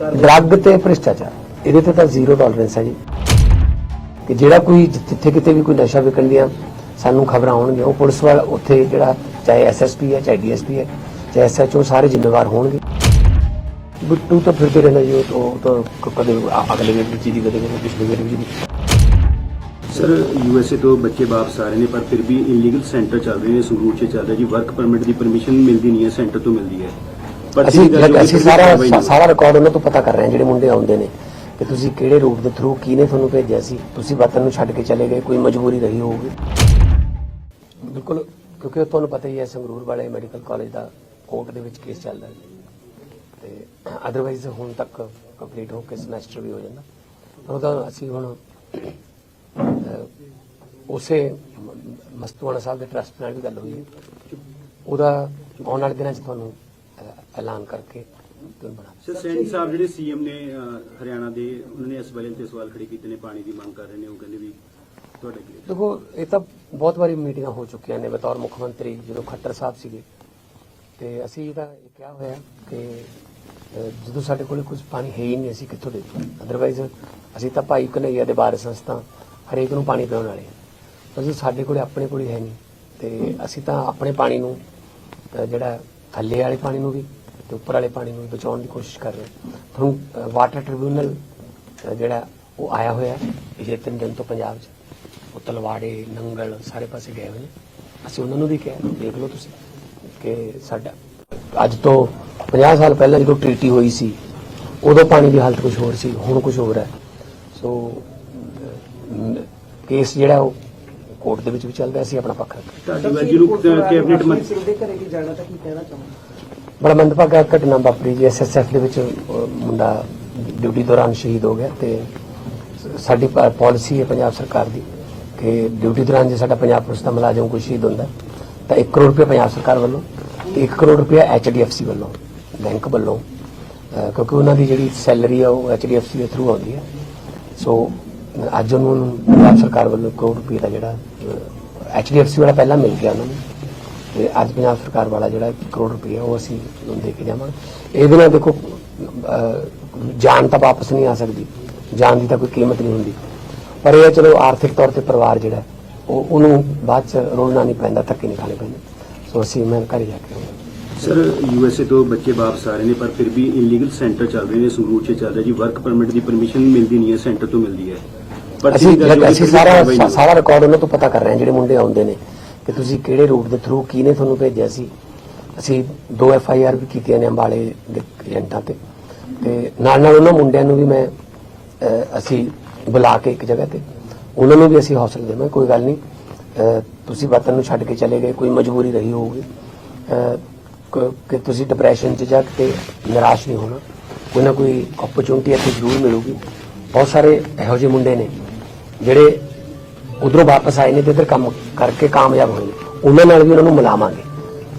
ਕਾਰਵਾਈ ਡਰੱਗ ਤੇ ਭ੍ਰਿਸ਼ਟਾਚਾਰ, ਇਹਦੇ ਤੇ ਤਾਂ ਜ਼ੀਰੋ ਟੋਲਰੈਂਸ ਹੈ ਜੀ। ਕਿ ਜਿਹੜਾ ਕੋਈ ਜਿੱਥੇ ਕਿਤੇ ਵੀ ਕੋਈ ਨਸ਼ਾ ਵਿਕਣ ਦੀਆਂ ਸਾਨੂੰ ਖਬਰਾਂ ਆਉਣਗੀਆਂ, ਉਹ ਪੁਲਿਸ ਵਾਲਾ ਉੱਥੇ ਜਿਹੜਾ ਚਾਹੇ ਐਸਐਸਪੀ ਹੈ, ਚਾਹੇ ਡੀਐਸਪੀ ਹੈ, ਚਾਹੇ ਐਸਐਚਓ ਸਾਰੇ ਜ਼ਿੰਮੇਵਾਰ ਹੋਣਗੇ। ਬਿੱਟੂ ਤਾਂ ਫਿਰਦੇ ਰਹਿਣਾ ਜੀ, ਉਹ ਤਾਂ- ਕਦੇ ਅਗਲੇ ਵੇਲੇ ਵੀ ਚੀਜ਼ ਕਦੇ ਕਦੇ ਪਿਛਲੇ ਵੇਲੇ ਵੀ ਸਰ ਯੂਐਸਏ ਤੋਂ ਬੱਚੇ ਵਾਪਸ ਆ ਰਹੇ ਨੇ, ਪਰ ਫਿਰ ਵੀ ਇਲੀਗਲ ਸੈਂਟਰ ਚੱਲ ਰਹੇ ਨੇ, ਸੰਗਰੂਰ 'ਚ ਚੱਲ ਰਿਹਾ ਜੀ। ਵਰਕ ਪਰਮਿਟ ਦੀ ਪਰਮਿਸ਼ਨ ਮਿਲਦੀ ਨਹੀਂ ਹੈ ਸੈਂਟਰ ਤੋਂ ਮਿਲਦੀ ਹੈ। ਅਸੀਂ ਅਸੀਂ ਸਾਰਾ। ਸਾਰਾ ਰਿਕਾਰਡ ਉਹਨਾਂ ਤੋਂ ਪਤਾ ਕਰ ਰਹੇ ਹਾਂ ਜਿਹੜੇ ਮੁੰਡੇ ਆਉਂਦੇ ਨੇ ਕਿ ਤੁਸੀਂ ਕਿਹੜੇ ਰੂਟ ਦੇ ਥਰੂ ਕਿਹਨੇ ਤੁਹਾਨੂੰ ਭੇਜਿਆ ਸੀ? ਤੁਸੀਂ ਵਤਨ ਨੂੰ ਛੱਡ ਕੇ ਚਲੇ ਗਏ ਕੋਈ ਮਜਬੂਰੀ ਰਹੀ ਹੋਊਗੀ? ਬਿਲਕੁਲ ਕਿਉਂਕਿ ਤੁਹਾਨੂੰ ਪਤਾ ਹੀ ਹੈ ਸੰਗਰੂਰ ਵਾਲੇ ਮੈਡੀਕਲ ਕਾਲਜ ਦਾ ਕੋਰਟ ਦੇ ਵਿੱਚ ਕੇਸ ਚੱਲਦਾ ਹੈ। ਤੇ ਅਦਰਵਾਈਜ਼ ਹੁਣ ਤੱਕ ਕੰਪਲੀਟ ਹੋ ਕੇ ਸਮੈਸਟਰ ਵੀ ਹੋ ਜਾਂਦਾ। ਉਹਦਾ ਅਸੀਂ ਹੁਣ ਉਸੇ ਮਸਤੂਆਣਾ ਸਾਹਿਬ ਦੇ ਟਰਸਟ ਨਾਲ ਵੀ ਗੱਲ ਹੋਈ ਹੈ। ਉਹਦਾ ਆਉਣ ਵਾਲੇ ਦਿਨਾਂ 'ਚ ਤੁਹਾਨੂੰ ਐਲਾਨ ਕਰਕੇ ਤੁਹਾਨੂੰ ਬਣਾ ਸਰ ਸੈਣੀ ਸਾਹਿਬ ਜਿਹੜੇ ਸੀਐਮ ਨੇ ਅਹ, ਹਰਿਆਣਾ ਦੇ ਉਹਨਾਂ ਨੇ ਇਸ ਬਾਰੇ ਤੇ ਸਵਾਲ ਖੜੇ ਕੀਤੇ ਨੇ ਪਾਣੀ ਦੀ ਮੰਗ ਕਰ ਰਹੇ ਨੇ ਉਹ ਕਹਿੰਦੇ ਵੀ ਤੁਹਾਡਾ ਕੀ? ਦੇਖੋ ਇਹ ਤਾਂ ਬਹੁਤ ਵਾਰੀ ਮੀਟਿੰਗਾਂ ਹੋ ਚੁੱਕੀਆਂ ਨੇ ਬਤੌਰ ਮੁੱਖ ਮੰਤਰੀ ਜਦੋਂ ਖੱਟਰ ਸਾਹਿਬ ਸੀਗੇ। ਤੇ ਅਸੀਂ ਤਾਂ ਇਹ ਕਿਹਾ ਹੋਇਆ ਕਿ ਅਹ, ਜਦੋਂ ਸਾਡੇ ਕੋਲ ਕੁਝ ਪਾਣੀ ਹੈ ਹੀ ਨਹੀਂ ਅਸੀਂ ਕਿੱਥੋਂ ਦੇ ਅਦਰਵਾਈਜ਼ ਅਸੀਂ ਤਾਂ ਭਾਈ ਕਨਈਆ ਦੇ ਬਾਰੇ ਸੰਸਥਾ ਹਰੇਕ ਨੂੰ ਪਾਣੀ ਪਿਆਉਣ ਵਾਲੇ ਹਾਂ। ਪਰ ਜਦੋਂ ਸਾਡੇ ਕੋਲੇ ਆਪਣੇ ਕੋਲ ਹੀ ਹੈ ਨਹੀਂ ਤੇ ਅਸੀਂ ਤਾਂ ਆਪਣੇ ਪਾਣੀ ਨੂੰ ਅਹ, ਜਿਹੜਾ ਥੱਲੇ ਵਾਲੇ ਪਾਣੀ ਨੂੰ ਵੀ ਤੇ ਉੱਪਰ ਵਾਲੇ ਪਾਣੀ ਨੂੰ ਬਚਾਉਣ ਦੀ ਕੋਸ਼ਿਸ਼ ਕਰ ਰਹੇ ਹਾਂ। ਤੁਹਾਨੂੰ ਵਾਟਰ ਟ੍ਰਿਬਿਊਨਲ ਜਿਹੜਾ ਉਹ ਆਇਆ ਹੋਇਆ ਹੈ ਪਿਛਲੇ ਤਿੰਨ ਦਿਨ ਤੋਂ ਪੰਜਾਬ 'ਚ। ਉਹ ਤਲਵਾੜੇ ਨੰਗਲ ਸਾਰੇ ਪਾਸੇ ਗਏ ਹੋਏ ਨੇ। ਅਸੀਂ ਉਹਨਾਂ ਨੂੰ ਵੀ ਕਿਹਾ ਦੇਖ ਲਓ ਤੁਸੀਂ ਕਿ ਸਾਡਾ ਅੱਜ ਤੋਂ 50 ਸਾਲ ਪਹਿਲਾਂ ਜਦੋਂ ਟ੍ਰੀਟੀ ਹੋਈ ਸੀ ਉਦੋਂ ਪਾਣੀ ਦੀ ਹਾਲਤ ਕੁਝ ਹੋਰ ਸੀ ਹੁਣ ਕੁਝ ਹੋਰ ਹੈ। ਸੋ ਕੇਸ ਜਿਹੜਾ ਉਹ ਕੋਰਟ ਦੇ ਵਿੱਚ ਵੀ ਚੱਲਦਾ ਅਸੀਂ ਆਪਣਾ ਪੱਖ ਰੱਖਾਂਗੇ ਤੁਹਾਡੀ ਵਰਜੀ ਨੂੰ ਕੈਬਨਿਟ ਮੰਤਰੀ ਸਿੰਘ ਦੇ ਘਰੇ ਵੀ ਜਾਣਾ ਤਾਂ ਕੀ ਕਹਿਣਾ ਚਾਹੁੰਦੇ ਬੜਾ ਮੰਦਭਾਗਾ ਘਟਨਾ ਵਾਪਰੀ ਜੀ ਐਸਐਸਐਫ ਦੇ ਵਿੱਚ ਮੁੰਡਾ ਡਿਊਟੀ ਦੌਰਾਨ ਸ਼ਹੀਦ ਹੋ ਗਿਆ ਤੇ ਸਾਡੀ ਪਾਲਿਸੀ ਹੈ ਪੰਜਾਬ ਸਰਕਾਰ ਦੀ ਕਿ ਡਿਊਟੀ ਦੌਰਾਨ ਜੇ ਸਾਡਾ ਪੰਜਾਬ ਪੁਲਿਸ ਦਾ ਮੁਲਾਜ਼ਮ ਕੋਈ ਸ਼ਹੀਦ ਹੁੰਦਾ, ਤਾਂ 1 ਕਰੋੜ ਰੁਪਏ ਪੰਜਾਬ ਸਰਕਾਰ ਵੱਲੋਂ ਤੇ 1 ਕਰੋੜ ਰੁਪਏ ਐਚਡੀਐਫਸੀ ਵੱਲੋਂ, ਬੈਂਕ ਵੱਲੋਂ ਕਿਉਂਕਿ ਉਹਨਾਂ ਦੀ ਜਿਹੜੀ ਸੈਲਰੀ ਆ ਉਹ ਐਚਡੀਐਫਸੀ ਦੇ ਥਰੂ ਆਉਂਦੀ ਹੈ। ਸੋ, ਅੱਜ ਉਹਨੂੰ ਪੰਜਾਬ ਸਰਕਾਰ ਵੱਲੋਂ ਕਰੋੜ ਰੁਪਏ ਦਾ ਜਿਹੜਾ ਐਚਡੀਐਫਸੀ ਵਾਲਾ ਪਹਿਲਾਂ ਮਿਲ ਗਿਆ ਉਹਨਾਂ ਨੂੰ। ਤੇ ਅੱਜ ਪੰਜਾਬ ਸਰਕਾਰ ਵਾਲਾ ਜਿਹੜਾ 1 ਕਰੋੜ ਰੁਪਏ ਉਹ ਅਸੀਂ ਦੇ ਕੇ ਜਾਵਾਂਗੇ। ਇਹਦੇ ਨਾਲ ਦੇਖੋ ਜਾਨ ਤਾਂ ਵਾਪਸ ਨਹੀਂ ਆ ਸਕਦੀ। ਜਾਨ ਦੀ ਤਾਂ ਕੋਈ ਕੀਮਤ ਨਹੀਂ ਹੁੰਦੀ। ਪਰ ਇਹ ਚਲੋ ਆਰਥਿਕ ਤੌਰ ਤੇ ਪਰਿਵਾਰ ਜਿਹੜਾ ਉਹ ਉਹਨੂੰ ਬਾਅਦ ਚ ਰੋਲਣਾ ਨਹੀਂ ਪੈਂਦਾ ਧੱਕੇ ਨਹੀਂ ਖਾਣੇ ਪੈਂਦੇ। ਸੋ ਅਸੀਂ ਮੈਂ ਘਰ ਜਾ ਕੇ ਆਊਂਗਾ। ਸਰ ਯੂਐਸਏ ਤੋਂ ਬੱਚੇ ਵਾਪਸ ਆ ਰਹੇ ਨੇ ਪਰ ਫਿਰ ਵੀ ਇਲੀਗਲ ਸੈਂਟਰ ਚੱਲ ਰਹੇ ਨੇ ਸੰਗਰੂਰ 'ਚ ਚੱਲ ਰਿਹਾ ਜੀ। ਵਰਕ ਪਰਮਿਟ ਦੀ ਪਰਮਿਸ਼ਨ ਮਿਲਦੀ ਨਹੀਂ ਹੈ ਸੈਂਟਰ ਤੋਂ ਮਿਲਦੀ ਹੈ। ਅਸੀਂ ਅਸੀਂ ਸਾਰਾ। ਸਾਰਾ ਰਿਕਾਰਡ ਉਹਨਾਂ ਤੋਂ ਪਤਾ ਕਰ ਰਹੇ ਹਾਂ ਜਿਹੜੇ ਮੁੰਡੇ ਆਉਂਦੇ ਨੇ। ਕਿ ਤੁਸੀਂ ਕਿਹੜੇ ਰੂਟ ਦੇ ਥਰੂ ਕਿਹਨੇ ਤੁਹਾਨੂੰ ਭੇਜਿਆ ਸੀ? ਅਸੀਂ ਦੋ ਐਫ ਆਈ ਆਰ ਵੀ ਕੀਤੀਆਂ ਨੇ ਅੰਬਾਲੇ ਦੇ ਏਜੰਟਾਂ ਤੇ। ਤੇ ਨਾਲ ਨਾਲ ਉਹਨਾਂ ਮੁੰਡਿਆਂ ਨੂੰ ਵੀ ਮੈਂ ਅਸੀਂ ਬੁਲਾ ਕੇ ਇੱਕ ਜਗ੍ਹਾ ਤੇ, ਉਹਨਾਂ ਨੂੰ ਵੀ ਅਸੀਂ ਹੌਸਲਾ ਦੇਵਾਂ, ਕੋਈ ਗੱਲ ਨਹੀਂ। ਤੁਸੀਂ ਵਤਨ ਨੂੰ ਛੱਡ ਕੇ ਚਲੇ ਗਏ, ਕੋਈ ਮਜਬੂਰੀ ਰਹੀ ਹੋਊਗੀ। ਕਿ ਤੁਸੀਂ ਡਿਪਰੈਸ਼ਨ 'ਚ ਜਾ ਕੇ ਨਿਰਾਸ਼ ਨਹੀਂ ਹੋਣਾ। ਕੋਈ ਨਾ ਕੋਈ ਓਪਰਚੁਨਿਟੀ ਇੱਥੇ ਜ਼ਰੂਰ ਮਿਲੂਗੀ। ਬਹੁਤ ਸਾਰੇ ਇਹੋ ਜਿਹੇ ਮੁੰਡੇ ਨੇ, ਜਿਹੜੇ ਉਧਰੋਂ ਵਾਪਸ ਆਏ ਨੇ ਤੇ ਇੱਧਰ ਕੰਮ ਕਰਕੇ ਕਾਮਯਾਬ ਹੋਏ ਨੇ। ਉਹਨਾਂ ਨਾਲ ਵੀ ਉਹਨਾਂ ਨੂੰ ਮਿਲਾਵਾਂਗੇ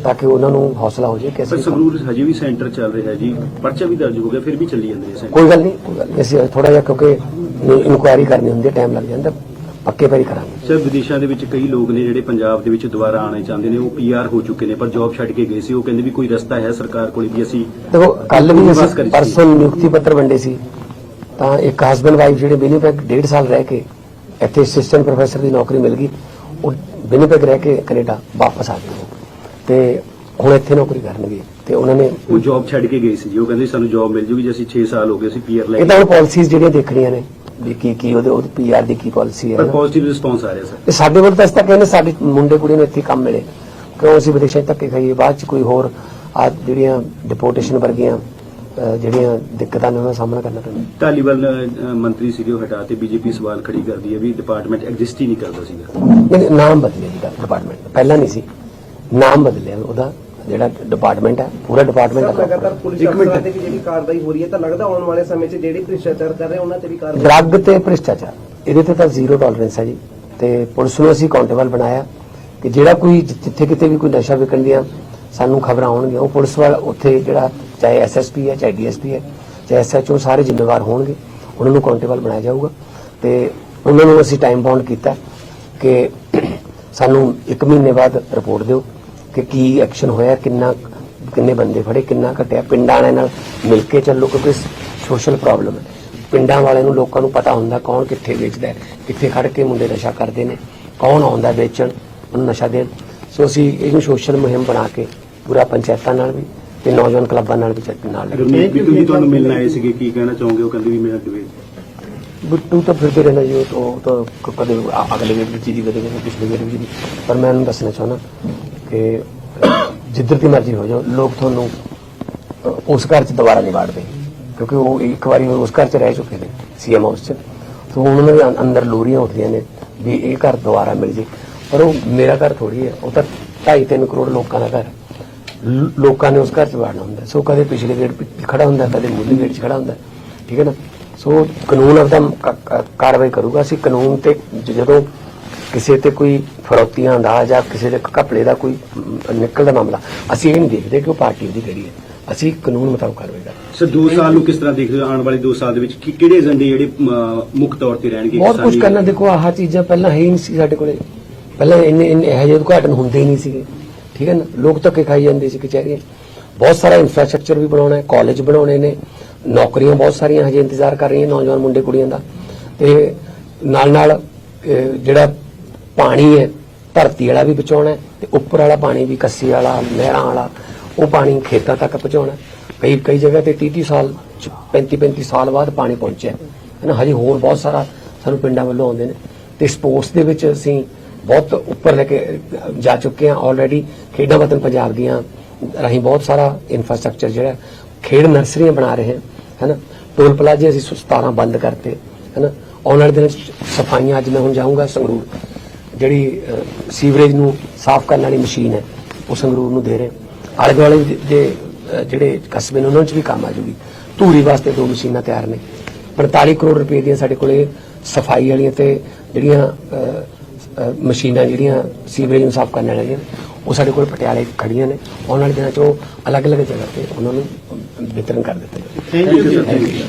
ਤਾਂ ਕਿ ਉਹਨਾਂ ਨੂੰ ਹੌਸਲਾ ਹੋ ਜਾਏ ਕਿ ਪਰ ਅਸੀਂ ਕੰਮ- ਸੰਗਰੂਰ ਹਜੇ ਵੀ ਸੈਂਟਰ ਚੱਲ ਰਿਹਾ ਜੀ। ਪਰਚਾ ਵੀ ਦਰਜ ਹੋ ਗਿਆ ਫਿਰ ਵੀ ਚੱਲੀ ਜਾਂਦੇ ਨੇ ਸੈਂਟਰ। ਕੋਈ ਗੱਲ ਨਹੀਂ ਕੋਈ ਗੱਲ ਨਹੀਂ। ਅਸੀਂ ਥੋੜਾ ਜਿਹਾ ਕਿਉਂਕਿ ਇਨਕੁਆਇਰੀ ਕਰਨੀ ਹੁੰਦੀ ਹੈ ਟਾਈਮ ਲੱਗ ਜਾਂਦਾ ਪੱਕੇ ਪੈਰੀ ਕਰਾਂਗੇ। ਸਰ ਵਿਦੇਸ਼ਾਂ ਦੇ ਵਿੱਚ ਕਈ ਲੋਕ ਨੇ ਜਿਹੜੇ ਪੰਜਾਬ ਦੇ ਵਿੱਚ ਦੁਬਾਰਾ ਆਉਣਾ ਚਾਹੁੰਦੇ ਨੇ ਉਹ ਪੀਆਰ ਹੋ ਚੁੱਕੇ ਨੇ ਪਰ ਜੌਬ ਛੱਡ ਕੇ ਗਏ ਸੀ। ਉਹ ਕਹਿੰਦੇ ਵੀ ਕੋਈ ਰਸਤਾ ਹੈ ਸਰਕਾਰ ਕੋਲ ਵੀ ਅਸੀਂ ਦੇਖੋ ਕੱਲ ਵੀ ਅਸੀਂ। ਪਰਸੋਂ ਨਿਯੁਕਤੀ ਪੱਤਰ ਵੰਡੇ ਸੀ। ਤਾਂ ਇੱਕ ਹਸਬੰਡ ਵਾਈਫ ਜਿਹੜੇ ਵਿਨੀਪੈਗ ਡੇਢ ਸਾਲ ਰਹਿ ਕੇ ਇੱਥੇ ਅਸਿਸਟੈਂਟ ਪ੍ਰੋਫੈਸਰ ਦੀ ਨੌਕਰੀ ਮਿਲ ਗਈ। ਉਹ ਵਿਨੀਪੈਗ ਰਹਿ ਕੇ ਕੈਨੇਡਾ ਵਾਪਸ ਆ ਗਏ ਉਹ। ਤੇ ਹੁਣ ਇੱਥੇ ਨੌਕਰੀ ਕਰਨਗੇ। ਤੇ ਉਹਨਾਂ ਨੇ ਉਹ ਜੌਬ ਛੱਡ ਕੇ ਗਏ ਸੀ ਜੀ। ਉਹ ਕਹਿੰਦੇ ਸਾਨੂੰ ਜੌਬ ਮਿਲ ਜੂਗੀ ਜੇ ਅਸੀਂ 6 ਸਾਲ ਹੋ ਗਏ ਅਸੀਂ ਪੀਆਰ ਲੈ ਇਹ ਤਾਂ ਹੁਣ ਪਾਲਿਸੀਜ਼ ਜਿਹੜੀਆਂ ਦੇਖਣੀਆਂ ਨੇ ਵੀ ਕੀ ਕੀ ਉਹਦੇ ਉਹਦੇ ਪੀਆਰ ਦੀ ਕੀ ਪਾਲਿਸੀ ਹੈ ਪਰ। ਪੋਜ਼ਿਟਿਵ ਰਿਸਪੌਂਸ ਆ ਰਿਹਾ ਸਰ। ਸਾਡੇ ਕੋਲ ਤਾਂ ਇਸ ਤੱਕ ਕਹਿੰਦੇ ਸਾਡੇ ਮੁੰਡੇ ਕੁੜੀਆਂ ਨੂੰ ਇੱਥੇ ਕੰਮ ਮਿਲੇ। ਕਿਉਂ ਅਸੀਂ ਵਿਦੇਸ਼ਾਂ ਧੱਕੇ ਖਾਈਏ? ਬਾਅਦ ਚ ਕੋਈ ਹੋਰ ਆ ਜਿਹੜੀਆਂ ਡਿਪੋਰਟੇਸ਼ਨ ਵਰਗੀਆਂ ਜਿਹੜੀਆਂ ਦਿੱਕਤਾਂ ਨੇ ਉਹਨਾਂ ਦਾ ਸਾਹਮਣਾ ਕਰਨਾ ਪੈਂਦਾ। ਧਾਲੀਵਾਲ ਮੰਤਰੀ ਸੀਗੇ ਉਹ ਹਟਾ ਤੇ ਬੀਜੇਪੀ ਸਵਾਲ ਖੜੀ ਕਰਦੀ ਹੈ ਵੀ ਡਿਪਾਰਟਮੈਂਟ ਐਗਜ਼ਿਸਟ ਹੀ ਨਹੀਂ ਕਰਦਾ ਸੀਗਾ। ਨਹੀਂ ਨਾਮ ਬਦਲਿਆ ਜੀ ਡਿਪਾਰਟਮੈਂਟ ਪਹਿਲਾਂ ਨਹੀਂ ਸੀ। ਨਾਮ ਬਦਲਿਆ ਉਹਦਾ ਜਿਹੜਾ ਡਿਪਾਰਟਮੈਂਟ ਹੈ ਪੂਰਾ ਡਿਪਾਰਟਮੈਂਟ ਲਗਾਤਾਰ ਪੁਲਿਸ ਇੱਕ ਮਿੰਟ। ਅਫਸਰਾਂ ਤੇ ਵੀ ਜਿਹੜੀ ਕਾਰਵਾਈ ਹੋ ਰਹੀ ਹੈ ਤਾਂ ਲੱਗਦਾ ਆਉਣ ਵਾਲੇ ਸਮੇਂ 'ਚ ਜਿਹੜੀ ਭ੍ਰਿਸ਼ਟਾਚਾਰ ਕਰ ਰਹੇ ਉਹਨਾਂ ਤੇ ਵੀ ਕਾਰਵਾਈ ਡਰੱਗ ਤੇ ਭ੍ਰਿਸ਼ਟਾਚਾਰ ਇਹਦੇ ਤੇ ਤਾਂ ਜ਼ੀਰੋ ਟੋਲਰੈਂਸ ਹੈ ਜੀ। ਤੇ ਪੁਲਿਸ ਨੂੰ ਅਸੀਂ ਅਕਾਊਂਟੇਬਲ ਬਣਾਇਆ ਕਿ ਜਿਹੜਾ ਕੋਈ ਜਿ- ਜਿੱਥੇ ਕਿਤੇ ਵੀ ਕੋਈ ਨਸ਼ਾ ਵਿਕਣ ਦੀਆਂ ਸਾਨੂੰ ਖਬਰਾਂ ਆਉਣਗੀਆਂ। ਉਹ ਪੁਲਿਸ ਵਾਲਾ ਉੱਥੇ ਜਿਹੜਾ ਚਾਹੇ ਐਸਐਸਪੀ ਹੈ, ਚਾਹੇ ਡੀਐਸਪੀ ਹੈ, ਚਾਹੇ ਐਸਐਚਓ ਸਾਰੇ ਜ਼ਿੰਮੇਵਾਰ ਹੋਣਗੇ। ਉਹਨਾਂ ਨੂੰ ਅਕਾਊਂਟੇਬਲ ਬਣਾਇਆ ਜਾਊਗਾ। ਤੇ ਉਹਨਾਂ ਨੂੰ ਅਸੀਂ ਟਾਈਮ ਬਾਉਂਡ ਕੀਤਾ ਕਿ ਸਾਨੂੰ 1 ਮਹੀਨੇ ਬਾਅਦ ਰਿਪੋਰਟ ਦਿਓ ਕਿ ਕੀ ਐਕਸ਼ਨ ਹੋਇਆ, ਕਿੰਨਾ, ਕਿੰਨੇ ਬੰਦੇ ਫੜੇ, ਕਿੰਨਾ ਘਟਿਆ। ਪਿੰਡਾਂ ਵਾਲਿਆਂ ਨਾਲ ਮਿਲ ਕੇ ਚੱਲੋ, ਕਿਉਂਕਿ ਸੋਸ਼ਲ ਪ੍ਰੋਬਲਮ ਹੈ। ਪਿੰਡਾਂ ਵਾਲਿਆਂ ਨੂੰ ਲੋਕਾਂ ਨੂੰ ਪਤਾ ਹੁੰਦਾ ਕੌਣ ਕਿੱਥੇ ਵੇਚਦਾ ਕਿੱਥੇ ਖੜ ਕੇ ਮੁੰਡੇ ਨਸ਼ਾ ਕਰਦੇ ਨੇ, ਕੌਣ ਆਉਂਦਾ ਵੇਚਣ, ਉਹਨੂੰ ਨਸ਼ਾ ਦੇਣ। ਸੋ ਅਸੀਂ ਇਹਨੂੰ ਸੋਸ਼ਲ ਮੁਹਿੰਮ ਬਣਾ ਕੇ ਪੂਰਾ ਪੰਚਾਇਤਾਂ ਨਾਲ ਵੀ ਤੇ ਨੌਜਵਾਨ ਕਲੱਬਾਂ ਨਾਲ ਵੀ ਚੱਲ ਨਾਲ ਲੱਗੇ ਰਮਨੀਤ ਬਿੱਟੂ ਜੀ ਤੁਹਾਨੂੰ ਮਿਲਣ ਆਏ ਸੀਗੇ ਕੀ ਕਹਿਣਾ ਚਾਹੋਗੇ? ਉਹ ਕਹਿੰਦੇ ਵੀ ਮੇਰਾ ਦਵੇ ਬਿੱਟੂ ਤਾਂ ਫਿਰਦੇ ਰਹਿਣਾ ਜੀ ਉਹ ਤਾਂ ਉਹ ਤਾਂ ਕ- ਕਦੇ ਅ- ਅਗਲੇ ਵੇਲੇ ਵਿੱਚ ਜੀ ਕਦੇ ਕਦੇ ਪਿਛਲੇ ਵੇਲੇ ਵਿੱਚ ਪਰ ਮੈਂ ਉਹਨੂੰ ਦੱਸਣਾ ਚਾਹੁੰਦਾ ਕਿ ਜਿੱਧਰ ਦੀ ਮਰਜ਼ੀ ਹੋ ਜਾਓ ਲੋਕ ਤੁਹਾਨੂੰ ਅ, ਉਸ ਘਰ 'ਚ ਦੁਬਾਰਾ ਨਹੀਂ ਵਾੜਦੇ ਕਿਉਂਕਿ ਉਹ ਇੱਕ ਵਾਰੀ ਉਸ ਘਰ 'ਚ ਰਹਿ ਚੁੱਕੇ ਨੇ ਸੀਐਮ ਹਾਊਸ 'ਚ। ਸੋ ਉਹਨਾਂ ਦੇ ਅੰ- ਅੰਦਰ ਲੋਰੀਆਂ ਉੱਠਦੀਆਂ ਨੇ ਵੀ ਇਹ ਘਰ ਦੁਬਾਰਾ ਮਿਲ ਜੇ। ਪਰ ਉਹ ਮੇਰਾ ਘਰ ਥੋੜੀ ਹੈ ਉਹ ਤਾਂ 2.5 ਕਰੋੜ ਲੋਕਾਂ ਦਾ ਘਰ ਹੈ। ਲ- ਲੋਕਾਂ ਨੇ ਉਸ ਘਰ 'ਚ ਵੜਨਾ ਹੁੰਦਾ। ਸੋ ਕਦੇ ਪਿਛਲੇ ਗੇਟ 'ਚ ਖੜਾ ਹੁੰਦਾ ਕਦੇ ਮੁੱਢਲੇ ਗੇਟ 'ਚ ਖੜਾ ਹੁੰਦਾ। ਠੀਕ ਹੈ ਨਾ? ਸੋ ਕਾਨੂੰਨ ਆਪਦਾ ਕਾਰਵਾਈ ਕਰੂਗਾ। ਅਸੀਂ ਕਾਨੂੰਨ ਤੇ ਜਦੋਂ ਕਿਸੇ ਤੇ ਕੋਈ ਫਰੌਤੀਆਂ ਦਾ ਜਾਂ ਕਿਸੇ ਦੇ ਘਪਲੇ ਦਾ ਕੋਈ ਨਿਕਲਦਾ ਮਾਮਲਾ ਅਸੀਂ ਇਹ ਨਹੀਂ ਦੇਖਦੇ ਕਿ ਉਹ ਪਾਰਟੀ ਦੀ ਕਿਹੜੀ ਹੈ। ਅਸੀਂ ਕਾਨੂੰਨ ਮੁਤਾਬਕ ਕਾਰਵਾਈ ਕਰਦੇ ਸਰ 2 ਸਾਲ ਨੂੰ ਕਿਸ ਤਰ੍ਹਾਂ ਦੇਖਦੇ ਹੋ? ਆਉਣ ਵਾਲੇ 2 ਸਾਲ ਦੇ ਵਿੱਚ ਕੀ- ਕਿਹੜੇ ਏਜੰਡੇ ਜਿਹੜੇ ਮੁੱਖ ਤੌਰ ਤੇ ਰਹਿਣਗੇ ਬਹੁਤ ਕੁਝ ਕਰਨਾ। ਦੇਖੋ ਆਹ ਚੀਜ਼ਾਂ ਪਹਿਲਾਂ ਹੈ ਹੀ ਨਹੀਂ ਸੀ ਸਾਡੇ ਕੋਲੇ। ਪਹਿਲਾਂ ਇੰਨੇ ਇੰਨੇ ਇਹੋ ਜਿਹੇ ਉਦਘਾਟਨ ਹੁੰਦੇ ਹੀ ਨਹੀਂ ਸੀਗੇ। ਠੀਕ ਹੈ ਨਾ? ਲੋਕ ਧੱਕੇ ਖਾਈ ਜਾਂਦੇ ਸੀ ਕਚਹਿਰੀਆਂ ਬਹੁਤ ਸਾਰਾ ਇਨਫਰਾਸਟ੍ਰਕਚਰ ਵੀ ਬਣਾਉਣਾ ਹੈ ਕਾਲਜ ਬਣਾਉਣੇ ਨੇ, ਨੌਕਰੀਆਂ ਬਹੁਤ ਸਾਰੀਆਂ ਹਜੇ ਇੰਤਜ਼ਾਰ ਕਰ ਰਹੀਆਂ ਨੌਜਵਾਨ ਮੁੰਡੇ ਕੁੜੀਆਂ ਦਾ। ਤੇ ਨਾਲ ਨਾਲ ਜਿਹੜਾ ਪਾਣੀ ਹੈ, ਧਰਤੀ ਵਾਲਾ ਵੀ ਬਚਾਉਣਾ ਹੈ ਤੇ ਉੱਪਰ ਵਾਲਾ ਪਾਣੀ ਵੀ, ਕੱਸੀ ਵਾਲਾ, ਨਹਿਰਾਂ ਵਾਲਾ, ਉਹ ਪਾਣੀ ਖੇਤਾਂ ਤੱਕ ਪਹੁੰਚਾਉਣਾ ਕਈ ਕਈ ਜਗ੍ਹਾ ਤੇ 30 30 ਸਾਲ 35 35 ਸਾਲ ਬਾਅਦ ਪਾਣੀ ਪਹੁੰਚਿਆ ਹੈ। ਨਾ ਹਜੇ ਹੋਰ ਬਹੁਤ ਸਾਰਾ ਸਾਨੂੰ ਪਿੰਡਾਂ ਵੱਲੋਂ ਆਉਂਦੇ ਨੇ। ਤੇ ਸਪੋਰਟਸ ਦੇ ਵਿੱਚ ਅਸੀਂ ਬਹੁਤ ਉੱਪਰ ਲੈ ਕੇ ਜਾ ਚੁੱਕੇ ਹਾਂ ਆਲਰੇਡੀ ਖੇਡਾਂ ਵਤਨ ਪੰਜਾਬ ਦੀਆਂ ਰਾਹੀਂ ਬਹੁਤ ਸਾਰਾ ਇਨਫਰਾਸਟ੍ਰਕਚਰ ਜਿਹੜਾ, ਖੇਡ ਨਰਸਰੀਆਂ ਬਣਾ ਰਹੇ ਹਾਂ ਹੈ ਨਾ ਟੋਲ ਪਲਾਜ਼ੇ ਅਸੀਂ 17 ਬੰਦ ਕਰਤੇ ਹੈ ਨਾ ਆਉਣ ਵਾਲੇ ਦਿਨਾਂ 'ਚ ਸਫਾਈਆਂ ਅੱਜ ਮੈਂ ਹੁਣ ਜਾਊਂਗਾ ਸੰਗਰੂਰ। ਜਿਹੜੀ ਸੀਵਰੇਜ ਨੂੰ ਸਾਫ਼ ਕਰਨ ਵਾਲੀ ਮਸ਼ੀਨ ਹੈ, ਉਹ ਸੰਗਰੂਰ ਨੂੰ ਦੇ ਰਹੇ ਆਲੇ ਦੁਆਲੇ ਦੇ- ਜਿਹੜੇ ਕਸਬੇ ਨੇ, ਉਹਨਾਂ 'ਚ ਵੀ ਕੰਮ ਆ ਜੂਗੀ। ਧੂਰੀ ਵਾਸਤੇ ਦੋ ਮਸ਼ੀਨਾਂ ਤਿਆਰ ਨੇ। 45 ਕਰੋੜ ਰੁਪਏ ਦੀਆਂ ਸਾਡੇ ਕੋਲੇ ਸਫ਼ਾਈ ਵਾਲੀਆਂ ਤੇ ਜਿਹੜੀਆਂ ਮਸ਼ੀਨਾਂ ਜਿਹੜੀਆਂ ਸੀਵਰੇਜ ਨੂੰ ਸਾਫ਼ ਕਰਨ ਵਾਲੀਆਂ ਉਹ ਸਾਡੇ ਕੋਲ ਪਟਿਆਲੇ ਖੜੀਆਂ ਨੇ। ਆਉਣ ਵਾਲੇ ਦਿਨਾਂ 'ਚ ਉਹ ਅਲੱਗ-ਅਲੱਗ ਜਗ੍ਹਾ ਤੇ ਉਹਨਾਂ ਨੂੰ ਵਿਤਰਨ ਕਰ ਦਿੱਤੇ ਜਾਣਗੇ।